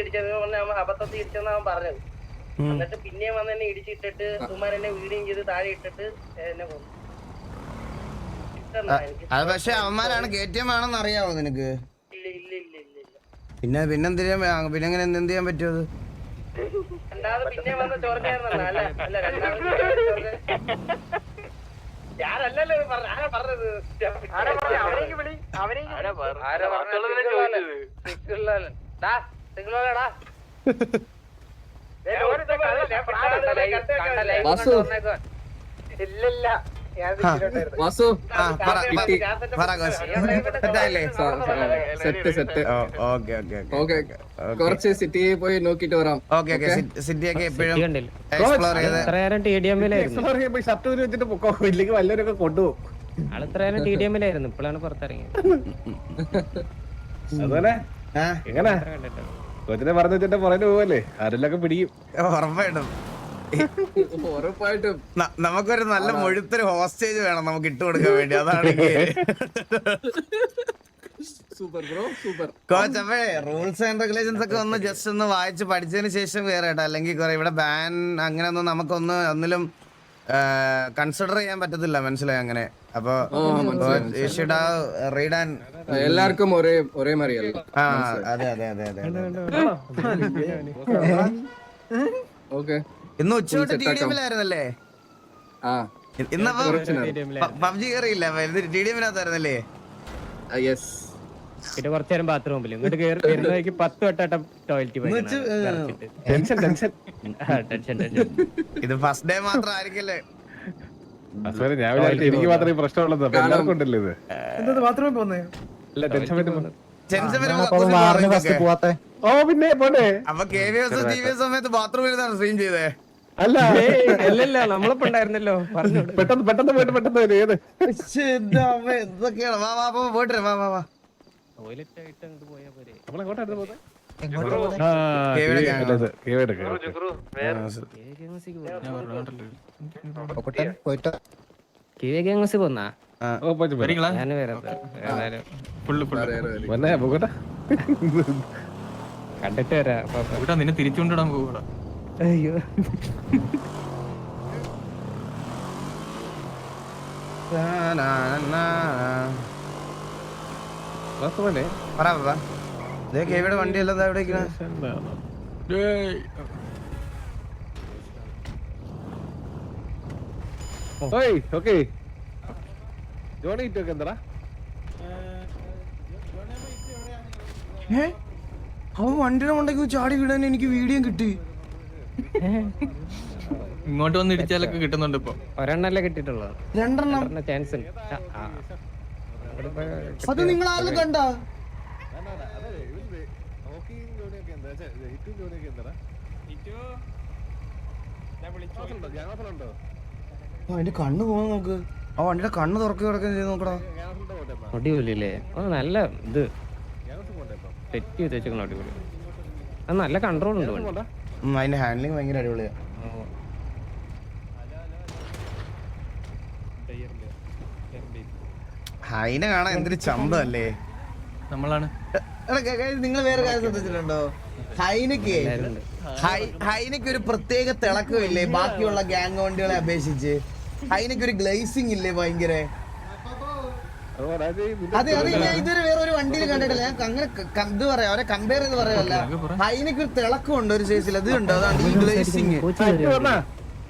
ഇടിച്ചത് അബദ്ധത്തിൽ ഇടിച്ചെന്ന് അവൻ പറഞ്ഞത്. എന്നിട്ട് പിന്നെയും വന്ന് എന്നെ ഇടിച്ചിട്ടിട്ട് സുമാർ എന്നെ വീടുകയും ചെയ്ത് താഴെ ഇട്ടിട്ട് എന്നെ കൊന്നു. അത് പക്ഷെ അവന്മാരാണ് കെ ടി എം ആണെന്ന് അറിയാവോ നിനക്ക്? ഇല്ല ഇല്ല ഇല്ല ഇല്ല ഇല്ല. പിന്നെ പിന്നെ എന്ത് ചെയ്യാൻ പിന്നെ എങ്ങനെ എന്ത് ചെയ്യാൻ പറ്റുമത് രണ്ടാമത് പിന്നെ വന്ന് ചൊറഞ്ഞായിരുന്നല്ലോ അല്ല? അല്ല രണ്ടാമത് ഞാനല്ലല്ലോ. ആരാ പറഞ്ഞത്? വിളി വാസു. ഇല്ലില്ല ഞാൻ ആ. ഇതിലോട്ടായിരുന്നു. വാസു. ആ പറ കിട്ടി. പറ coach സെറ്റായില്ലേ? Set set. Okay okay okay. കുറച്ച് സിറ്റിയിൽ പോയി നോക്കിട്ട് വരാം. Okay okay. സിറ്റി ഒക്കെ എപ്പോഴും കണ്ടില്ല. എക്സ്പ്ലോർ ചെയ്ത് ഇത്ര നേരം ടി ഡി എമ്മിലായിരുന്നു ഷർട്ട് ഊരി വെച്ചിട്ട് പൊക്കോ? ഇല്ലെങ്കിൽ വല്ലവരൊക്കെ കൊണ്ടുപോകും. ടി ഡി എമ്മിലായിരുന്നു ഇപ്പോഴാണ് പുറത്തിറങ്ങിയത്. അതുപോലെ എങ്ങനെ? കൊച്ചിനെ പറഞ്ഞു വെച്ചിട്ട് പുറകെ പോവല്ലേ? ആരെല്ലൊക്കെ പിടിക്കും. ഉറപ്പായിട്ടും. ഉറപ്പായിട്ടും. നമുക്കൊരു നല്ല മുഴുത്തൊരു ഹോസ്റ്റേജ് വേണം നമുക്ക് ഇട്ട് കൊടുക്കാൻ വേണ്ടി. അതാണ് സൂപ്പർ ബ്രോ സൂപ്പർ. കോച്ച് അപ്പേ റൂൾസ് ആൻഡ് റെഗുലേഷൻസ് ഒക്കെ ഒന്ന് ജസ്റ്റ് ഒന്ന് വായിച്ച് പഠിച്ചതിന് ശേഷം വേറെ കേട്ടോ. അല്ലെങ്കിൽ കുറെ ഇവിടെ ബാൻ അങ്ങനെ ഒന്നും നമുക്കൊന്ന് ഒന്നിലും കൺസിഡർ ചെയ്യാൻ പറ്റത്തില്ല മനസ്സിലായി അങ്ങനെ? അപ്പൊ റീഡ് ആൻഡ് എല്ലാവർക്കും ഒരേ ഒരേ മറിയല്ല ആ അതെ അതെ അതെ അതെ ഓക്കെ. ഇന്ന് ഉച്ചയോട്ട് ടി ഡി എമ്മിലായിരുന്നല്ലേ ആ. ഇന്നപ്പോ പബ്ജി കയറിയില്ല ടി ഡി എമ്മിനകത്തായിരുന്നല്ലേ യെസ് പിന്നെ കുറച്ചു നേരം ബാത്റൂമിൽ ഇങ്ങോട്ട് കയറി പത്ത് വട്ടം toilet tension tension tension tension ഇത് ഫസ്റ്റ് ഡേ മാത്രം ആയിരിക്കല്ലേ ഞാൻ വിചാരിച്ചു എനിക്ക് മാത്രമേ പ്രശ്നമുള്ളത്. എല്ലാവർക്കും ഉണ്ടല്ലോ ഇത്. അല്ല ടെൻഷൻ പറ്റുമ്പോ ടെൻഷൻ വരുമ്പോ കക്കൂസിൽ പോകുന്നതൊക്കെ. ഓ പിന്നെ പോട്ടെ അപ്പൊ K V S T V സമയത്ത് ബാത്റൂമിൽ സ്ട്രീം ചെയ്തേ. അല്ല. അല്ലല്ല നമ്മളിപ്പോ ഉണ്ടായിരുന്നല്ലോ. പറഞ്ഞു പെട്ടെന്ന് പെട്ടെന്ന് പോയിട്ട് പെട്ടെന്ന് വരും ഏത്? എന്തൊക്കെയാണ് വാ വാ വാ പോയിട്ട് വാ വാ വാ. ടോയ്ലറ്റ് ആയിട്ട് അങ്ങോട്ട് പോയാ പോരെ. ആണ്. കേവിടെ കിവേഗസ് പോന്നാ. ഞാൻ വരാം. കണ്ടിട്ട് വരാം നിന്നെ തിരിച്ചുകൊണ്ടിടാൻ പോകൂടാ അയ്യോ. നാ. പറ പാപ്പ. കേവിയുടെ വണ്ടി. ഓയ് ഓക്കെ. ജോണി ഇറ്റൊക്കെ എന്താ ഏ? അവൻ വണ്ടിയുടെ ഉണ്ടെങ്കിൽ ചാടി വിടാൻ എനിക്ക് വീഡിയോ കിട്ടി. ഇങ്ങോട്ട് വന്ന് ഇടിച്ചാലൊക്കെ കിട്ടുന്നുണ്ട് ഇപ്പൊ. ഒരെണ്ണല്ലേ കിട്ടിട്ടുള്ളത് രണ്ടെണ്ണം. ചാൻസ് ചാൻസ് അത് നിങ്ങൾ ആരും കണ്ട? അതിന്റെ കണ്ണ് പോകാൻ നോക്ക്. ആ വണ്ടിയുടെ കണ്ണ് തുറക്കി കിടക്കുകയും ചെയ്ത് നോക്കടാ. അടിപൊളിയല്ലേ? അത് നല്ല ഇത്. സെറ്റ് ചെയ്ത് വെച്ചേക്കണം അടിപൊളി. അത് നല്ല കൺട്രോൾ ഉണ്ട് വണ്ടി. അതിന്റെ ഹാൻഡ്ലിങ് ഭയങ്കര അടിപൊളിയാ. ഹൈനെ കാണാൻ എന്തൊരു ചന്തല്ലേ നമ്മളാണ്. നിങ്ങൾ വേറെ കാര്യം ശ്രദ്ധിച്ചിട്ടുണ്ടോ? ഹൈനക്ക് ഹൈ- ഹൈനക്ക് ഒരു പ്രത്യേക തിളക്കമില്ലേ ബാക്കിയുള്ള ഗ്യാങ് വണ്ടികളെ അപേക്ഷിച്ച്? ഹൈനക്ക് ഒരു ഗ്ലേസിംഗ് ഇല്ലേ ഭയങ്കര? അതെ അതെ ഞാൻ ഇതുവരെ വേറെ ഒരു വണ്ടിയിൽ കണ്ടിട്ടില്ല. ഞാൻ അങ്ങനെ ഇത് പറയാം അവരെ കമ്പയർ ചെയ്ത് പറയല്ല ഹൈനക്ക് ഒരു തിളക്കം ഉണ്ട് ഒരു സൈസിൽ അത് ഉണ്ടോ അതാണ് ഈ ഗ്ലേസിംഗ്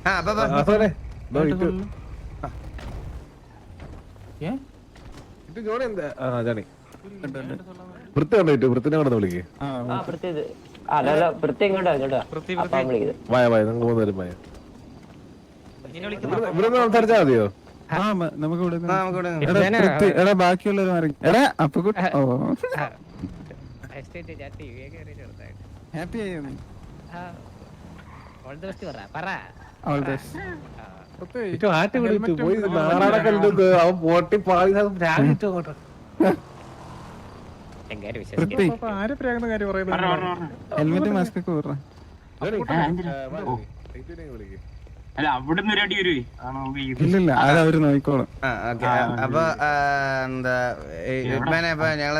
ആ അപ്പൊ അപ്പൊ- ഏ? വൃത്തി കണ്ടോ വൃത്തിനെ കൊണ്ടു വിളിക്കേ? അതല്ല വൃത്തി. ഇങ്ങോട്ടാ ഇങ്ങോട്ടാ വിളിക്കുന്നത് വായ മായ നിങ്ങൾ മൂന്നുപേരും വായ. ഇവിടെ സംസാരിച്ചാ മതിയോ? ആ, നമുക്ക് ഇവിടെ നിന്ന്. എടാ ബാക്കിയുള്ളവർ എടാ അപ്പൊ ഹാപ്പി ആയോ ഓൾ ദ ബെസ്റ്റ് പറ പറ. ഓൾ ദ ആറ്റ് അവൻ പോട്ടി ഹെൽമെറ്റ് മാസ്ക് ഒക്കെ. അല്ല അവിടുന്ന് ഒരു അടി. ഇല്ലില്ല നോക്കിക്കോളും. അപ്പൊ എന്താ ഈ ഇപ്പൊ ഞങ്ങൾ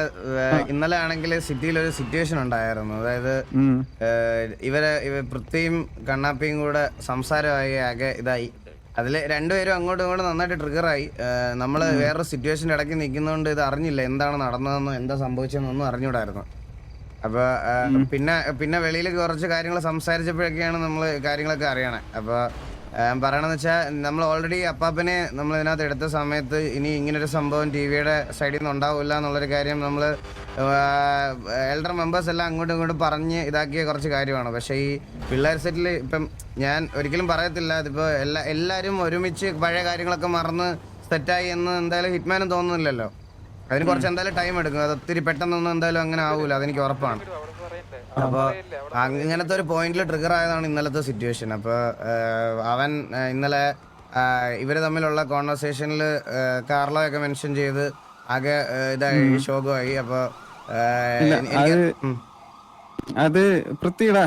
ഇന്നലെ ആണെങ്കിൽ സിറ്റിയിൽ ഒരു സിറ്റുവേഷൻ ഉണ്ടായിരുന്നു. അതായത് ഇവരെ ഇവ പൃഥ്വിയും കണ്ണാപ്പിയും കൂടെ സംസാരമായി ആകെ ഇതായി. അതിൽ രണ്ടുപേരും അങ്ങോട്ടും ഇങ്ങോട്ടും നന്നായിട്ട് ട്രിഗറായി നമ്മൾ വേറൊരു സിറ്റുവേഷന്റെ ഇടയ്ക്ക് നിൽക്കുന്നതുകൊണ്ട് ഇത് അറിഞ്ഞില്ല എന്താണ് നടന്നതെന്നോ എന്താ സംഭവിച്ചതെന്നൊന്നും അറിഞ്ഞൂടായിരുന്നു. അപ്പോൾ പിന്നെ പിന്നെ വെളിയിൽ കുറച്ച് കാര്യങ്ങൾ സംസാരിച്ചപ്പോഴൊക്കെയാണ് നമ്മൾ കാര്യങ്ങളൊക്കെ അറിയണേ. അപ്പോൾ പറയണമെന്ന് വെച്ചാൽ നമ്മൾ ഓൾറെഡി അപ്പാപ്പനെ നമ്മൾ ഇതിനകത്ത് എടുത്ത സമയത്ത് ഇനി ഇങ്ങനൊരു സംഭവം ടി വിയുടെ സൈഡിൽ നിന്ന് ഉണ്ടാവില്ല എന്നുള്ളൊരു കാര്യം നമ്മൾ എൽഡർ മെമ്പേഴ്സ് എല്ലാം അങ്ങോട്ടും ഇങ്ങോട്ടും പറഞ്ഞ് ഇതാക്കിയ കുറച്ച് കാര്യമാണ്. പക്ഷേ ഈ പിള്ളേർ സെറ്റിൽ ഇപ്പം ഞാൻ ഒരിക്കലും പറയത്തില്ല. ഇതിപ്പോൾ എല്ലാ എല്ലാവരും ഒരുമിച്ച് പഴയ കാര്യങ്ങളൊക്കെ മറന്ന് സെറ്റായി എന്ന് എന്തായാലും ഹിറ്റ്മാനും തോന്നുന്നില്ലല്ലോ. അതിന് കുറച്ച് എന്തായാലും ടൈം എടുക്കും. അത് ഒത്തിരി പെട്ടെന്നൊന്നും എന്തായാലും അങ്ങനെ ആവില്ല അതെനിക്ക് ഉറപ്പാണ്. അപ്പോൾ അങ്ങനത്തെ ഒരു പോയിന്റിൽ ട്രിഗർ ആയതാണ് ഇന്നലത്തെ സിറ്റുവേഷൻ അപ്പോൾ അവൻ ഇന്നലെ ഇവർ തമ്മിലുള്ള കോൺവെർസേഷനിൽ കാർലോ ഒക്കെ മെൻഷൻ ചെയ്ത് ആകെ ഇതായി ശോകമായി. അപ്പോൾ അത് അത് പൃഥ്വിടാ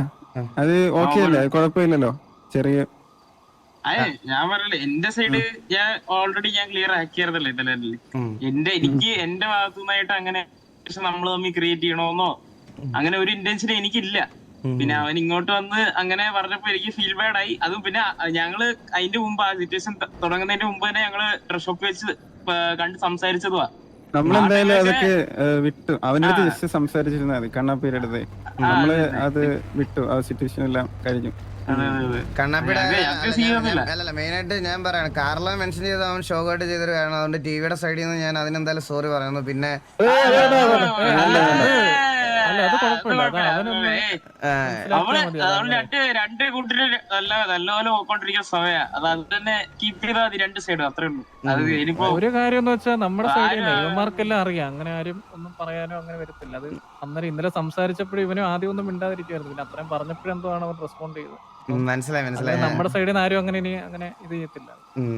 അത് ഓക്കെ അല്ലേ കുഴപ്പമില്ലല്ലോ? ചെറിയ ഞാൻ പറയല്ലേ എന്റെ സൈഡ് ഞാൻ ഓൾറെഡി ഞാൻ ക്ലിയർ ആക്കിയായിരുന്നല്ലോ ഇന്നലെ എന്റെ എനിക്ക് എന്റെ ഭാഗത്തു നിന്നായിട്ട് അങ്ങനെ നമ്മൾ തമ്മിൽ ക്രിയേറ്റ് ചെയ്യണമെന്നോ അങ്ങനെ ഒരു ഇന്റൻഷൻ എനിക്കില്ല പിന്നെ അവൻ ഇങ്ങോട്ട് വന്ന് അങ്ങനെ പറഞ്ഞപ്പോ എനിക്ക് ഫീൽ ബാഡ് ആയി അതും പിന്നെ ഞങ്ങൾ അതിന്റെ മുമ്പ് ആ സിറ്റുവേഷൻ തുടങ്ങുന്നതിന്റെ മുമ്പ് തന്നെ ഞങ്ങൾ ഡ്രസ് ഷോപ്പ് വെച്ച് കണ്ട് സംസാരിച്ചതുവാ നമ്മളെന്തായാലും അതൊക്കെ വിട്ടു അവന്റെ അടുത്ത് ജസ്റ്റ് സംസാരിച്ചിരുന്നാ മതി കണ്ണാപ്പിയുടെ അടുത്ത് നമ്മൾ അത് വിട്ടു ആ സിറ്റുവേഷൻ എല്ലാം കഴിഞ്ഞു കണ്ണാപ്പിയുടെ. അല്ലല്ല മെയിനായിട്ട് ഞാൻ പറയാണ് കാർലോ മെൻഷൻ ചെയ്ത് അവൻ ഷോകായിട്ട് ചെയ്തൊരു കാരണം അതുകൊണ്ട് ടിവിയുടെ സൈഡിൽ നിന്ന് ഞാൻ അതിനെന്തായാലും സോറി പറയുന്നു പിന്നെ രണ്ട് നല്ല നല്ലപോലെ പോയിക്കൊണ്ടിരിക്കുന്ന സമയ. അത് അത് തന്നെ കീപ്പ് ചെയ്താൽ മതി രണ്ട് സൈഡും അത്രേ ഉള്ളൂ. അത് ഇനിയിപ്പോ ഒരു കാര്യം എന്ന് വെച്ചാൽ നമ്മുടെ സൈഡിൽ? ഇവന്മാർക്കെല്ലാം അറിയാം. അങ്ങനെ ആരും ഒന്നും പറയാനോ അങ്ങനെ വരത്തില്ല. അത് അന്നേരം ഇന്നലെ സംസാരിച്ചപ്പോഴും ഇവനും ആദ്യം ഒന്നും മിണ്ടാതിരിക്കുവായിരുന്നു. പിന്നെ അത്രയും പറഞ്ഞപ്പോഴെന്തോ ആണ് അവൻ റെസ്പോണ്ട് ചെയ്തത്? മനസ്സിലായി മനസ്സിലായി. നമ്മുടെ സൈഡിൽ നിന്ന് ആരും അങ്ങനെ ഇനി അങ്ങനെ ഇത് ചെയ്യത്തില്ല.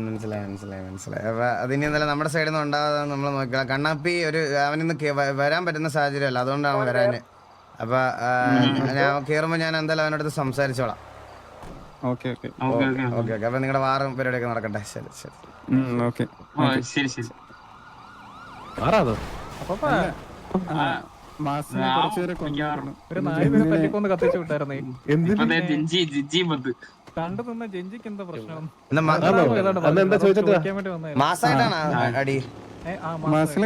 മനസ്സിലായി മനസ്സിലായി മനസ്സിലായി. അപ്പൊ അതിനി എന്തായാലും നമ്മുടെ സൈഡിൽ നിന്ന് ഉണ്ടാകാതെ നമ്മൾ നോക്കുക കണ്ണാപ്പി ഒരു അവനിന്ന് വരാൻ പറ്റുന്ന സാഹചര്യമല്ല. അതുകൊണ്ടാണ് വരാന് അപ്പൊ ഞാൻ കേറുമ്പോ ഞാൻ എന്തായാലും അവനടുത്ത് സംസാരിച്ചോളാം. Okay okay. Okay okay. Okay okay. അപ്പൊ നിങ്ങളുടെ വാറും പരിപാടിയൊക്കെ നടക്കട്ടെ? ശരി ശരി. ഓക്കെ. ശരി ശരി. ആറാതോ മാസം ആ, കുറച്ചു ഒരു നാല് തല്ലിക്കൊന്ന് കത്തിച്ചു വിട്ടായിരുന്നേ കണ്ടു നിന്ന ജെഞ്ചിക്ക് എന്താ പ്രശ്നം?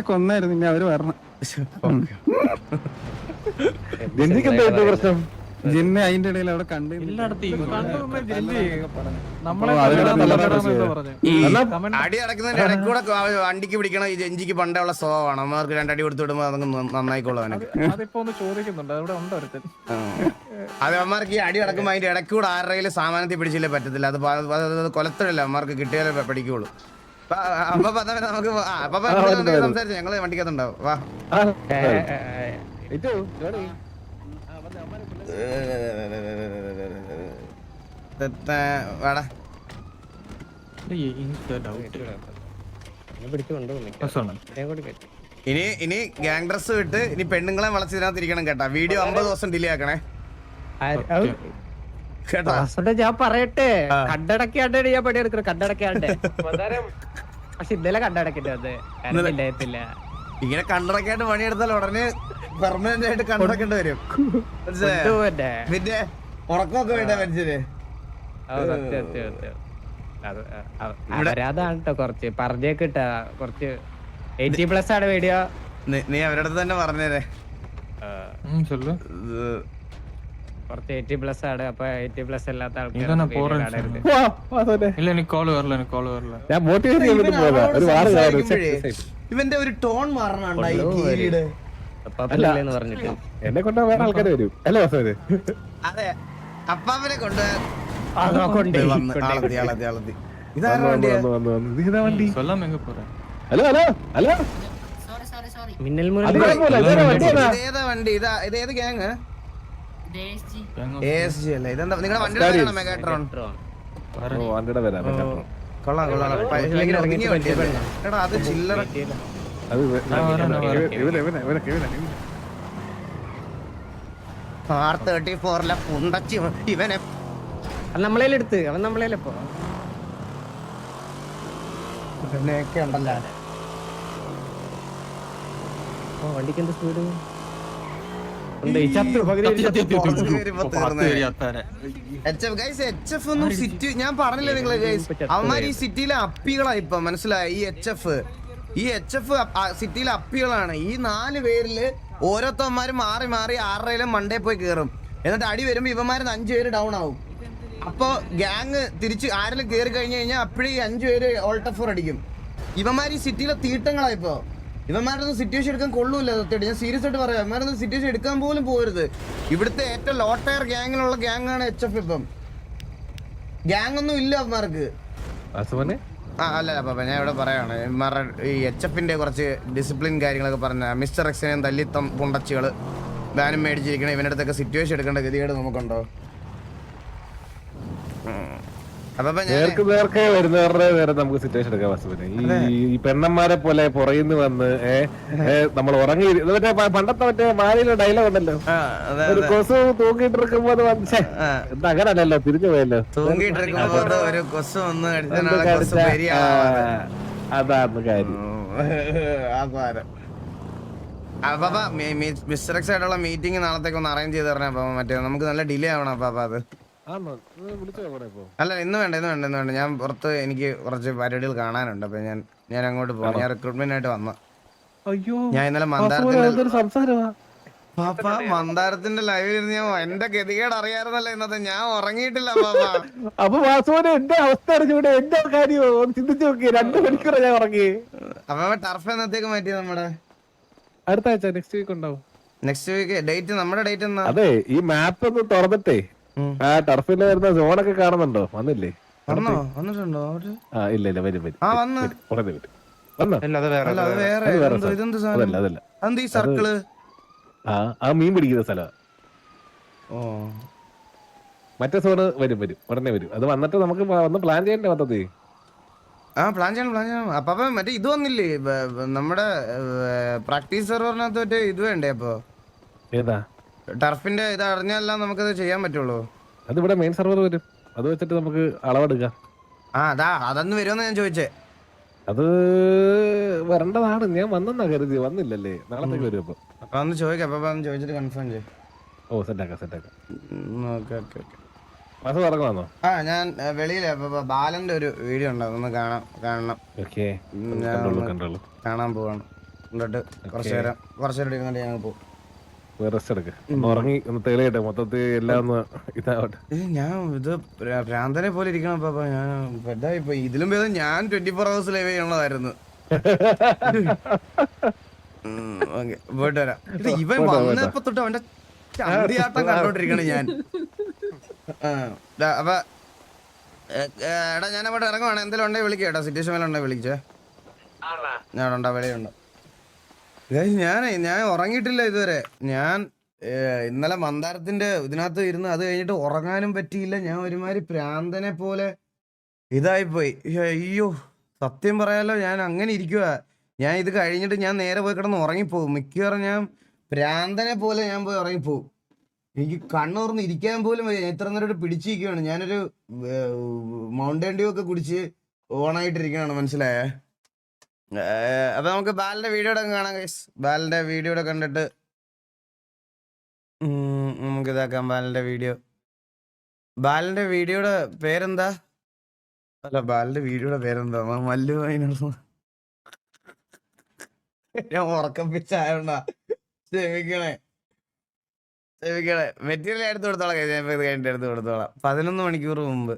കൊന്നായിരുന്നു ഇനി അവർ പറഞ്ഞു ജെഞ്ചിക്ക് എന്താ പ്രശ്നം? ജിന്നെ അതിന്റെ ഇടയിൽ അവിടെ കണ്ടു വണ്ടിക്ക് പിടിക്കണം ഈ ജഞ്ചിക്ക് പണ്ടേ ഉള്ള സ്വഭാവമാണ്. അമ്മമാർക്ക് രണ്ടടി കൊടുത്തു വിടുമ്പോ നന്നായിക്കോളും അവനൊക്കെ. അതിപ്പോ ഒന്ന് ചോദിക്കുന്നുണ്ട്. അവിടെ ഉണ്ട് ഒരുത്തൻ. അത് അമ്മമാർക്ക് ഈ അടി അടക്കുമ്പോ അതിന്റെ ഇടയ്ക്ക് കൂടെ ആരുടെയും സാമാനത്തിൽ പിടിച്ചില്ലേ പറ്റത്തില്ല. അത് പ- അത് അത് കൊലത്തില്ല അമ്മമാർക്ക് കിട്ടിയാലേ പഠിക്കുള്ളൂ. അപ്പൊ നമുക്ക് അപ്പൊ സംസാരിച്ചു ഞങ്ങൾ വണ്ടിക്കകത്തുണ്ടാവും വാ. വാടാ. ഇനി ഇനി ഗാങ് ഡ്രസ് വിട്ട് ഇനി പെണ്ണുങ്ങളെ വളച്ച് ഇതിനകത്ത് ഇരിക്കണം കേട്ടാ വീഡിയോ അമ്പത് ദിവസം ഡിലേ ആക്കണേ. കേട്ടാ? ഞാൻ പറയട്ടെ. കണ്ടടക്കാണ്ട് ഞാൻ പണിയെടുക്കണം. കണ്ടടക്കാണ്ട് പക്ഷെ ഇന്നലെ കണ്ടടക്കിട്ട് അത്. കാര്യത്തില്ല ഇങ്ങനെ കണ്ടടക്കായിട്ട് പണിയെടുത്താൽ ഉടനെ പെർമനന്റ് ആയിട്ട് കണ്ടടക്കേണ്ടി വരും? പിന്നെ ഉറക്കമൊക്കെ വേണ്ട മനുഷ്യര് അതാണ് കേട്ടോ കുറച്ച് പറഞ്ഞേക്കിട്ട കുറച്ച് എയ്റ്റി പ്ലസ് ആണ് വീഡിയോ. നീ- അവരടുത്ത് അവരുടെ തന്നെ പറഞ്ഞേരെ. പുറത്ത് എയ്റ്റി പ്ലസ് ആണ്. അപ്പൊ എയ്റ്റി പ്ലസ് അല്ലാത്ത ആൾക്കാർ ഇവന്റെ ഒരു ടോൺ മാറണുണ്ടായി എന്നെ കൊണ്ട് വേറെ ആൾക്കാർ വരും. അല്ലേ അതെ അപ്പാപ്പനെ കൊണ്ട് വണ്ടി? Hello hello hello? മിന്നൽ വണ്ടി? ഇതേതാ വണ്ടി? ഇതാ ഇതേത് ഗ്യാങ് അല്ലേ? ഇതെന്താ? നിങ്ങളുടെ വണ്ടിയുടെ മെഗാട്രോൺ ഓ വണ്ടിയുടെ വരാം കൊള്ളാം കൊള്ളാം. പ- ഇല്ലെങ്കിൽ ഒതുങ്ങിയ വണ്ടിയല്ലേ എടാ അത് ചില്ലറ അത് ഇവ- ഇവ- ഇവനെ ഇവനെ ഇവനെ ഇവനെ ആർ തേർട്ടി ഫോറിലെ പുണ്ടച്ചി ഇവനെ അവൻ നമ്മളേലെടുത്ത് അവൻ ഉണ്ടല്ലോ. ഓ വണ്ടിക്ക് എന്ത് സ്പീഡ് സിറ്റി ഞാൻ പറഞ്ഞില്ലേ നിങ്ങൾ ഗൈസ് അവന്മാർ ഈ സിറ്റിയിലെ അപ്പികളാ ഇപ്പൊ മനസ്സിലായി ഈ എച്ച് എഫ് ഈ എച്ച് എഫ് സിറ്റിയിലെ അപ്പികളാണ് ഈ നാല് പേരിൽ ഓരോരുത്തന്മാരും മാറി മാറി ആറരയിലും മണ്ടേ പോയി കയറും എന്നിട്ട് അടി വരുമ്പോ ഇവന്മാരിന്ന് അഞ്ചു പേര് ഡൗൺ ആവും അപ്പൊ ഗ്യാങ് തിരിച്ച് ആരെങ്കിലും കയറി കഴിഞ്ഞു കഴിഞ്ഞാൽ അപ്പോഴേ ഈ അഞ്ചു പേര് ഓൾട്ടഫോർ അടിക്കും ഇവന്മാർ ഈ സിറ്റിയിലെ തീട്ടങ്ങളാ ഇപ്പൊ ഇവന്മാരൊന്നും സിറ്റുവേഷൻ എടുക്കാൻ കൊള്ളൂല്ല സത്യമായിട്ട് ഞാൻ സീരിയസ് ആയിട്ട് പറയാം. ഇവന്മാരൊന്നും സിറ്റുവേഷൻ എടുക്കാൻ പോലും പോരുത്. ഇവിടുത്തെ ഏറ്റവും ലോട്ടയർ ടയർ ഗ്യാങ്ങിലുള്ള ഗ്യാങ് ആണ് എച്ച് എഫ് ഇപ്പം. ഗ്യാങ് ഒന്നും ഇല്ല അവന്മാർക്ക്. ആ അല്ല പാപ്പ ഞാൻ ഇവിടെ പറയാണ്. ഇവന്മാരുടെ ഈ എച്ച് എഫിന്റെ കുറച്ച് ഡിസിപ്ലിൻ കാര്യങ്ങളൊക്കെ പറഞ്ഞ മിസ്റ്റർ എക്സിനെയും തല്ലിത്തം പുണ്ടച്ചുകൾ ബാനും മേടിച്ചിരിക്കണേ ഇവന്റെ അടുത്തൊക്കെ സിറ്റുവേഷൻ എടുക്കേണ്ട ഗതികേട് നമുക്കുണ്ടോ. അപ്പൊ നേർക്ക് നേർക്കെ വരുന്നവരുടെ നേരെ നമുക്ക് സിറ്റുവേഷൻ എടുക്കാൻ വാസുവിനെ ഈ പെണ്ണന്മാരെ പോലെ പുറയുന്നു വന്ന് നമ്മൾ ഉറങ്ങി മറ്റേ പണ്ടത്തെ മറ്റേ മാലിയിലെ ഡയലോഗ് ഉണ്ടല്ലോ. ഒരു. കൊസു തൂക്കിയിട്ടിരിക്കുമ്പോ അത് വന്ന്. എന്താ അങ്ങനല്ലല്ലോ തിരിഞ്ഞു പോയല്ലോ. തൂങ്ങിയിട്ടിരിക്കുമ്പോ ഒരു കൊസ് ഒന്ന് അതാണ് കാര്യം. അപ്പാ മിസ്റ്റർ എക്സ് ആയിട്ടുള്ള മീറ്റിംഗ് നാളത്തേക്ക് ഒന്ന് അറേഞ്ച് ചെയ്ത് തരണേ അപ്പൊ മറ്റേ നമുക്ക് നല്ല ഡിലേ ആവണം അപ്പൊ അത്. അല്ല ഇന്ന് വേണ്ട ഇന്ന് വേണ്ട ഇന്ന് വേണ്ട. ഞാൻ പുറത്ത് എനിക്ക് കുറച്ച് പരിപാടികൾ കാണാനുണ്ട്. അപ്പൊ ഞാൻ ഞാൻ അങ്ങോട്ട് പോകാം ഞാൻ റിക്രൂട്ട്മെന്റ് ആയിട്ട് വന്ന. അയ്യോ ഞാൻ ഇന്നലെ പാപ്പ മന്ദാരത്തിന്റെ ലൈവിൽ ഇരുന്ന് ഞാൻ എന്റെ ഗതികേട് അറിയാറുന്നല്ലോ ഇന്നത്തെ. ഞാൻ ഉറങ്ങിയിട്ടില്ല പാപ്പ. അപ്പൊ വാസുവിനെ എന്റെ അവസ്ഥ അറിഞ്ഞൂടെ എന്റെ കാര്യം ഒന്ന് ചിന്തിച്ചു നോക്കി. രണ്ട് മണിക്കൂർ ഞാൻ ഉറങ്ങി. അപ്പൊ ടർഫ് എന്നത്തേക്ക് മാറ്റി നമ്മുടെ? അടുത്ത ആഴ്ച നെക്സ്റ്റ് വീക്ക് ഉണ്ടാവും. നെക്സ്റ്റ് വീക്ക് ഡേറ്റ് നമ്മുടെ ഡേറ്റ് എന്നാ? അതെ ഈ മാപ്പ് ഒന്ന് തുറന്നിട്ടേ. ആ ടർഫിൽ വരുന്ന സോണൊക്കെ കാണുന്നുണ്ടോ? വന്നില്ലേ? വന്നോ? വന്നിട്ടുണ്ടോ അവർ? ആ ഇല്ല ഇല്ല വരും വരും. ആ വന്ന്. വരും, ഉടനെ വരും. വന്നോ? അല്ല അത് വേറെ. അത് വേറെ ഇതെന്ത് സ്ഥലം. ഇതെന്ത് അതല്ല സാധനം? അതല്ല അതെന്ത് ഈ സർക്കിൾ ആ ആ മീൻ പിടിക്കുന്ന ഓ. മറ്റേ സോണ് വരും വരും. ഉടനെ വരും. അത് വന്നിട്ട് നമുക്ക് വന്ന് പ്ലാൻ ചെയ്യണ്ടേ മൊത്തത്തിൽ? ആ പ്ലാൻ ചെയ്യണം പ്ലാൻ ചെയ്യണം. അപ്പൊ അപ്പൊ മറ്റേ ഇത് വന്നില്ലേ? ബ- ബ- നമ്മുടെ പ്രാക്ടീസ് സെർവറിനകത്ത് മറ്റേ ഇത് വേണ്ടേ അപ്പൊ? ഏതാ? ടർഫിന്റെ ഇത് അറിഞ്ഞാലും നമുക്കത് ചെയ്യാൻ പറ്റുള്ളൂ. അത് ഇവിടെ മെയിൻ സെർവർ വരും. അത് വെച്ചിട്ട് നമുക്ക് അളവെടുക്കാം. ആ അതാ അതൊന്ന് വരുമെന്ന് ഞാൻ ചോദിച്ചേ. അത് വരേണ്ടതാണ്. ഞാൻ വന്നെന്നാ കരുതി വന്നില്ലല്ലേ. നാളത്തേക്ക് വരും അപ്പൊ. അപ്പൊ ഒന്ന് ചോദിക്കാം. അപ്പൊ ഒന്ന് ചോദിച്ചിട്ട് കൺഫേം ചെയ്യും. ഓ സെറ്റാക്കാം സെറ്റാക്കാം. Okay okay okay. മാസം ഇറങ്ങുവാന്നോ ആ ഞാൻ വെളിയിലെ അപ്പോൾ ബാലന്റെ ഒരു വീഡിയോ ഉണ്ട് ഒന്ന് കാണാം കാണണം. ഓക്കെ. ഞാൻ ഒന്ന് കണ്ടോളൂ. കാണാൻ പോവാണ്. എന്നിട്ട് കുറച്ച് നേരം കുറച്ച് നേരം ഇരുന്നിട്ട് ഞങ്ങൾ പോകും റെസ്റ്റ് എടുക്ക്. ഉറങ്ങി ഒന്ന് തെളിയട്ടെ. മൊത്തത്തിൽ എല്ലാം ഒന്ന് ഇതാവട്ടെ. ഞാൻ ഇത് ഭ്രാ- ഭ്രാന്തനെ പോലെ ഇരിക്കണം പാപ്പ. ഞാൻ ഇപ്പൊ ഇതിലും ഭേദം ഞാൻ ട്വന്റി ഫോർ അവേഴ്സ് ലൈവ് ചെയ്യണതായിരുന്നു. പോയിട്ട് വരാം. ഇത് ഇവൻ വന്നപ്പോ തൊട്ട് അവന്റെ ചന്തിയാട്ടം കണ്ടോണ്ടിരിക്കണ ഞാൻ. അപ്പൊ. എടാ ഞാൻ അവിടെ ഇറങ്ങുവാണ്. എന്തെങ്കിലും ഉണ്ടെങ്കിൽ വിളിക്കാം കേട്ടോ. സിറ്റുവേഷൻ മേലെ ഉണ്ടെങ്കിൽ വിളിച്ചേ ഞാൻ ഉണ്ടാ? വെളിയുണ്ടോ ഞാനേ ഞാൻ ഉറങ്ങിയിട്ടില്ല ഇതുവരെ. ഞാൻ ഇന്നലെ മന്ദാരത്തിന്റെ ഇതിനകത്ത് ഇരുന്ന് അത് കഴിഞ്ഞിട്ട് ഉറങ്ങാനും പറ്റിയില്ല. ഞാൻ ഒരുമാതിരി പ്രാന്തനെ പോലെ ഇതായി പോയി അയ്യോ സത്യം പറയാലോ ഞാൻ അങ്ങനെ ഇരിക്കുക ഞാൻ ഇത് കഴിഞ്ഞിട്ട് ഞാൻ നേരെ പോയി കിടന്ന് ഉറങ്ങിപ്പോകും മിക്കവാറും ഞാൻ പ്രാന്തനെ പോലെ ഞാൻ പോയി ഉറങ്ങിപ്പോകും എനിക്ക് കണ്ണൂർന്ന് ഇരിക്കാൻ പോലും. ഞാൻ ഇത്ര നേരം പിടിച്ചിരിക്കുകയാണ് ഞാനൊരു മൗണ്ടൻ ഡ്യൂ ഒക്കെ കുടിച്ച് ഓണായിട്ടിരിക്കുകയാണ് മനസ്സിലായേ? അപ്പൊ നമുക്ക് ബാലിന്റെ വീഡിയോ കാണാം ഗൈസ് ബാലിന്റെ വീഡിയോ കണ്ടിട്ട്. നമുക്ക് ഇതാക്കാം ബാലിന്റെ വീഡിയോ ബാലിന്റെ വീഡിയോയുടെ പേരെന്താ? അല്ല ബാലിന്റെ വീഡിയോയുടെ പേരെന്താ? മല്ലു അതിനുള്ള ഞാൻ ഉറക്കം പിച്ചായോണ്ടാ ക്ഷമിക്കണേ. ക്ഷമിക്കണേ. മെറ്റീരിയൽ എടുത്ത് കൊടുത്തോളാം കഴിഞ്ഞ കഴിഞ്ഞിട്ട് എടുത്ത് കൊടുത്തോളാം. പതിനൊന്ന് മണിക്കൂർ മുമ്പ്.